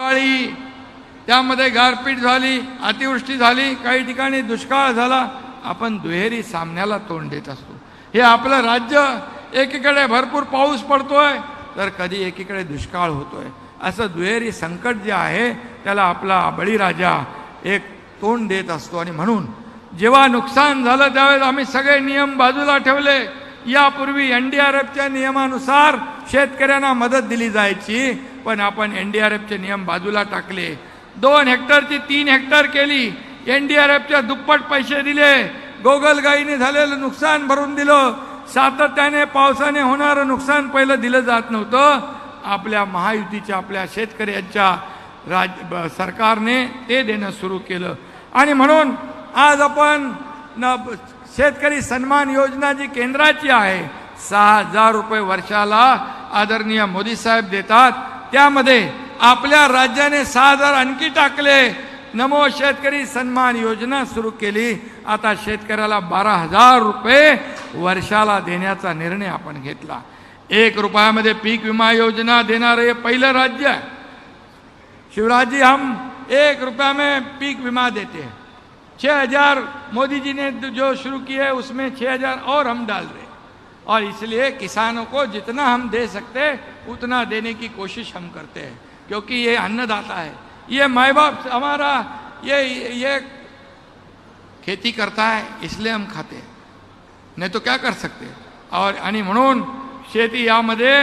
दिवाळी त्यामध्ये गारपीट झाली अतिवृष्टी झाली काही ठिकाणी दुष्काळ झाला आपण दुहेरी सामन्याला तोंड देत असतो. हे आपलं राज्य एकीकडे भरपूर पाऊस पडतोय तर कधी एकीकडे दुष्काळ होतोय. असं दुहेरी संकट जे आहे त्याला आपला बळीराजा एक तोंड देत असतो. आणि म्हणून जेव्हा नुकसान झालं त्यावेळेस आम्ही सगळे नियम बाजूला ठेवले. यापूर्वी एन डी आर एफच्या नियमानुसार शेतकऱ्यांना मदत दिली जायची. पण आपण एन डी आर एफचे नियम बाजूला टाकले. दोन हेक्टरची तीन हेक्टर केली. एन डी आर एफच्या दुप्पट पैसे दिले. गोगलगाईने झालेलं नुकसान भरून दिलं. सातत्याने पावसाने होणारं नुकसान पहिलं दिलं जात नव्हतं. आपल्या महायुतीच्या आपल्या शेतकऱ्यांच्या राज सरकारने ते देणं सुरू केलं. आणि म्हणून आज आपण न शेतकरी सन्मान योजना जी केंद्राची आहे सहा हजार रुपये वर्षाला आदरणीय मोदी साहेब देतात. त्यामध्ये आपल्या राज्याने सहा हज़ार आणखी टाकले. नमो शेतकरी सन्मान योजना सुरू केली. आता शेतकऱ्याला बारा हज़ार रुपये वर्षाला देण्याचा निर्णय आपण घेतला. एक रुपयामध्ये पीक विमा योजना देणारं हे पहिलं राज्य आहे. शिवराज हम एक रुपया में पीक विमा देते. हैं छः हज़ार मोदी जी ने जो शुरू किया है उसमें छः हज़ार और हम डाल रहे हैं. और इसलिए किसानों को जितना हम दे सकते उतना देने की कोशिश हम करते हैं क्योंकि ये अन्नदाता है। ये माए बाप हमारा ये ये खेती करता है इसलिए हम खाते हैं। नाही तो क्या कर सकते? और आणि म्हणून शेती यामध्ये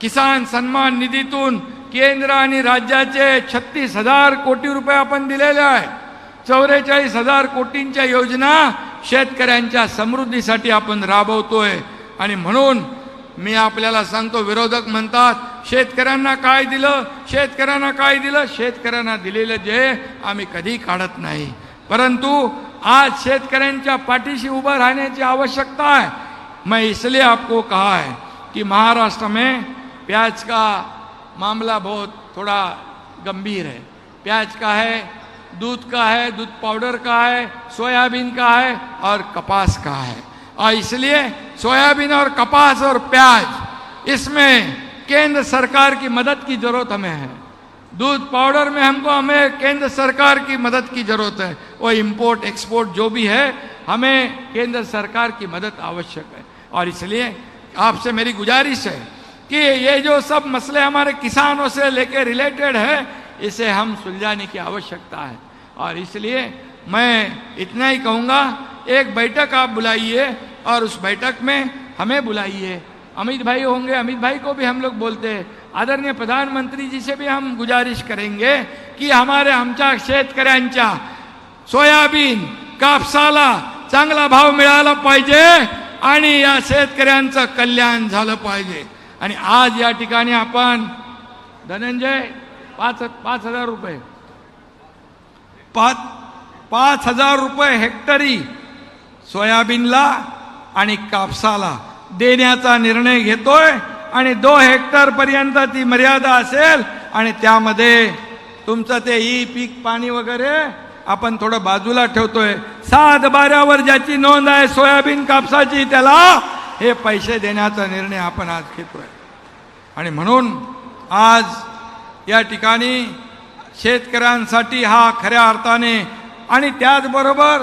किसान सन्मान निधीतून केंद्र आणि राज्याचे छत्तीस हजार कोटी रुपये आपण दिलेले आहे चौवेचाळीस हजार कोटींच्या योजना शेतकऱ्यांच्या समृद्धीसाठी आपण राबवतोय. आणि म्हणून मी आपल्याला सांगतो विरोधक म्हणतात शेतकऱ्यांना काय दिलं? शेतकऱ्यांना काय दिलं? शेतकऱ्यांना दिलेलं जे आम्ही कधी काढत नाही. परंतु आज शेतकऱ्यांच्या पाठीशी उभं राहण्याची आवश्यकता है मैं इसलिए आपको कहा है कि महाराष्ट्र में प्याज का मामला बहुत थोड़ा गंभीर है। प्याज का है दूध का है दूध पाउडर का है सोयाबीन का है और कपास का है। और इसलिए सोयाबीन और कपास और प्याज, इसमें केंद्र सरकार की मदद की ज़रूरत हमें है। दूध पाउडर में हमको, हमें केंद्र सरकार की मदद की ज़रूरत है। वो इंपोर्ट एक्सपोर्ट जो भी है, हमें केंद्र सरकार की मदद आवश्यक है। और इसलिए आपसे मेरी गुजारिश है कि ये जो सब मसले हमारे किसानों से लेके रिलेटेड है, इसे हम सुलझाने की आवश्यकता है। और इसलिए मैं इतना ही कहूँगा एक बैठक आप बुलाइए और उस बैठक में हमें बुलाइए। अमित भाई होंगे अमित भाई को भी हम लोग बोलते हैं। आदरणीय प्रधानमंत्री जी से भी हम गुजारिश करेंगे कि हमारे आमच्या शेतकऱ्यांच्या सोयाबीन कापसाला चांगला भाव मिळाला पाहिजे आणि या शेतकऱ्यांचं कल्याण झालं पाहिजे. आणि आज या ठिकाणी आपण धनंजय पाच पाच हजार रुपये. पाच पाच हजार रुपये हेक्टरी सोयाबीनला आणि कापसाला देण्याचा निर्णय घेतोय आणि दो हेक्टर पर्यंत ती मर्यादा असेल आणि त्यामध्ये तुमचं ते ई पीक पाणी वगैरे आपण थोडं बाजूला ठेवतोय. सात बाऱ्यावर ज्याची नोंद आहे सोयाबीन कापसाची त्याला हे पैसे देण्याचा निर्णय आपण आज घेतोय. आणि म्हणून आज या ठिकाणी शेतकऱ्यांसाठी हा खऱ्या अर्थाने आणि त्याचबरोबर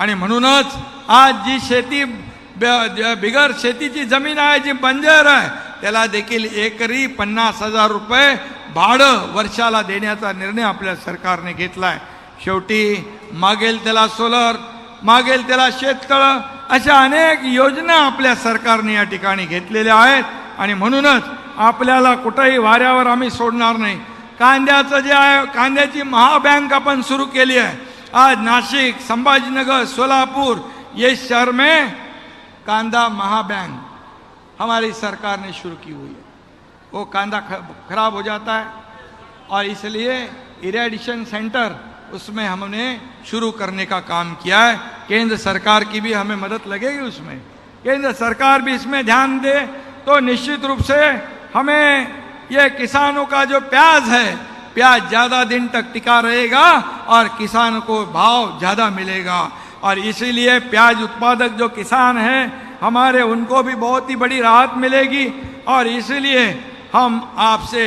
आणि म्हणूनच आज जी शेती ब- बिगर शेतीची जमीन आहे जी बंजर आहे त्याला देखील एकरी पन्नास हजार रुपये भाडं वर्षाला देण्याचा निर्णय आपल्या सरकारने घेतलाय. शेवटी मागेल त्याला सोलर मागेल त्याला शेततळं अशा अनेक योजना आपल्या सरकारने या ठिकाणी घेतलेल्या आहेत. आणि म्हणूनच आपल्याला कुठंही वाऱ्यावर आम्ही सोडणार नाही. कांद्याचं जे आहे कांद्याची महाबँक आपण सुरू केली आहे. आज नासिक संभाजीनगर, सोलापुर, ये शहर में कांदा महाबैंक हमारी सरकार ने शुरू की हुई है। वो कांदा खराब हो जाता है और इसलिए इरेडिशन सेंटर उसमें हमने शुरू करने का काम किया है। केंद्र सरकार की भी हमें मदद लगेगी उसमें। केंद्र सरकार भी इसमें ध्यान दे तो निश्चित रूप से हमें ये किसानों का जो प्याज है प्याज ज़्यादा दिन तक टिका रहेगा और किसान को भाव ज़्यादा मिलेगा। और इसीलिए प्याज उत्पादक जो किसान हैं, हमारे उनको भी बहुत ही बड़ी राहत मिलेगी और इसीलिए हम आपसे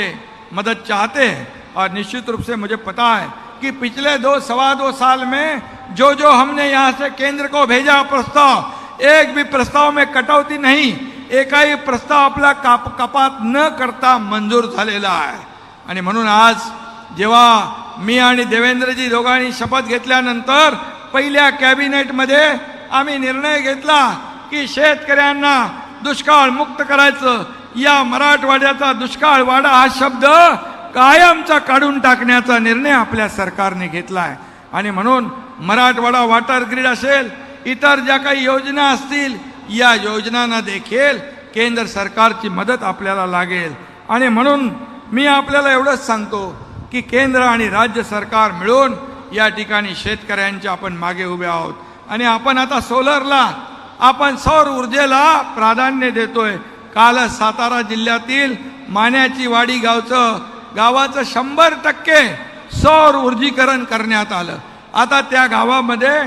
मदद चाहते हैं। और निश्चित रूप से मुझे पता है कि पिछले दो, सवा दो साल में जो जो हमने यहाँ से केंद्र को भेजा प्रस्ताव, एक भी प्रस्ताव में कटौती नहीं एकाही प्रस्ताव काप कपात न करता मंजूर आहे आणि म्हणून आज जेव्हा मी आणि देवेंद्रजी दोघांनी शपथ घेतल्यानंतर पहिल्या कॅबिनेटमध्ये आम्ही निर्णय घेतला की शेतकऱ्यांना दुष्काळ मुक्त करायचं. या मराठवाड्याचा दुष्काळ वाडा हा शब्द कायमचा काढून टाकण्याचा निर्णय आपल्या सरकारने घेतला आहे आणि म्हणून मराठवाडा वॉटर ग्रीड असेल इतर ज्या काही योजना असतील या योजनांना देखील केंद्र सरकारची मदत आपल्याला लागेल. आणि म्हणून मी आपल्याला एवढंच सांगतो की केंद्र आणि राज्य सरकार मिळून या ठिकाणी शेतकऱ्यांच्या आपण मागे उभे आहोत. आणि आपण आता सोलरला आपण सौर ऊर्जेला प्राधान्य देतोय. काल सातारा जिल्ह्यातील मान्याची वाडी गावचं गावाचं शंभर टक्के सौर ऊर्जीकरण करण्यात आलं. आता त्या गावामध्ये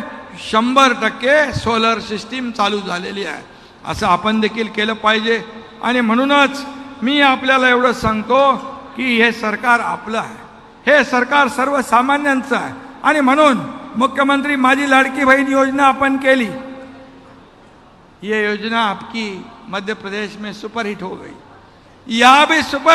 शंभर टक्के सोलर सिस्टीम चालू झालेली आहे. असं आपण देखील केलं पाहिजे. आणि म्हणूनच मी आपल्याला एवढं सांगतो की हे सरकार आपलं आहे. हे सरकार सर्वसामान्यांचं आहे. आणि म्हणून मुख्यमंत्री माझी लाडकी बहीण योजना आपण केली. ये योजना आपकी मध्य प्रदेश में सुपरहिट हो गई. या भी सुपर